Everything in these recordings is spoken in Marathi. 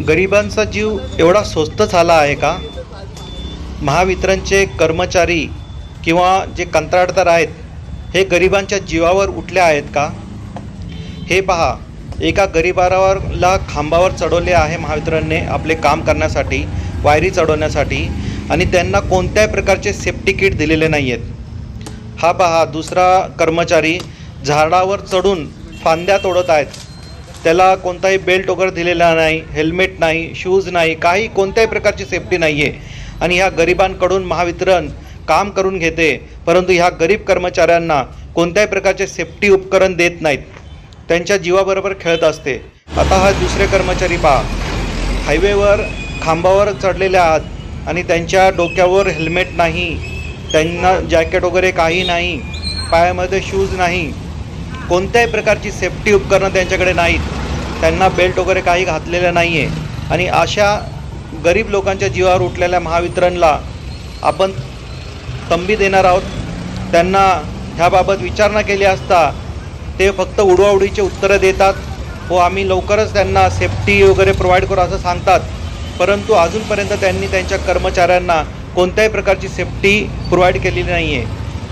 गरिबांचा जीव एवढा स्वस्त झाला आहे का? महावितरणचे कर्मचारी किंवा जे कंत्राटदार आहेत हे गरिबांच्या जीवावर उठले आहेत का? हे पहा एका गरिबारावरला खांबावर चढवले आहे महावितरणने आपले काम करण्यासाठी वायरी चढवण्यासाठी आणि त्यांना कोणत्याही प्रकारचे सेफ्टी किट दिलेले नाही आहेत हा पहा दुसरा कर्मचारी झाडावर चढून फांद्या तोडत आहेत. त्याला कोणताही बेल्ट वगैरे दिलेला नाही हेल्मेट नाही शूज नाही काही कोणत्याही प्रकारची सेफ्टी नाही आहे आणि ह्या गरिबांकडून महावितरण काम करून घेते परंतु ह्या गरीब कर्मचाऱ्यांना कोणत्याही प्रकारचे सेफ्टी उपकरण देत नाहीत. त्यांच्या जीवाबरोबर खेळत असते. आता हा दुसरे कर्मचारी पहा. हायवेवर खांबावर चढलेले आहात आणि त्यांच्या डोक्यावर हेल्मेट नाही. त्यांना जॅकेट वगैरे काही नाही. पायामध्ये शूज नाही. कोणत्याही प्रकारची सेफ्टी उपकरणं त्यांच्याकडे नाहीत. त्यांना बेल्ट वगैरे काही घातलेलं नाही आहे आणि अशा गरीब लोकांच्या जीवावर उठलेल्या महावितरणला आपण तंबी देणार आहोत. त्यांना ह्याबाबत विचारणा केली असता ते फक्त उडवाउडीचे उत्तरं देतात. व आम्ही लवकरच त्यांना सेफ्टी वगैरे प्रोव्हाइड करू असं सांगतात. परंतु अजूनपर्यंत त्यांनी त्यांच्या कर्मचाऱ्यांना कोणत्याही प्रकारची सेफ्टी प्रोव्हाइड केलेली नाही आहे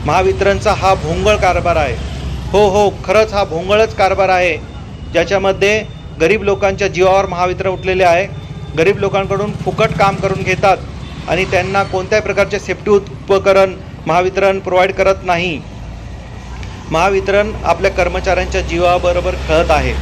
महावितरणचा हा भोंगळ कारभार आहे. हो हो खरंच हा भोंगळच कारभार आहे. ज्याच्यामध्ये गरीब लोकांच्या जीवावर महावितरण उठलेले आहे. गरीब लोकांकडून फुकट काम करून घेतात आणि त्यांना कोणत्याही प्रकारचे सेफ्टी उपकरण महावितरण प्रोव्हाइड करत नाही. महावितरण आपल्या कर्मचाऱ्यांच्या जीवाबरोबर खेळत आहे.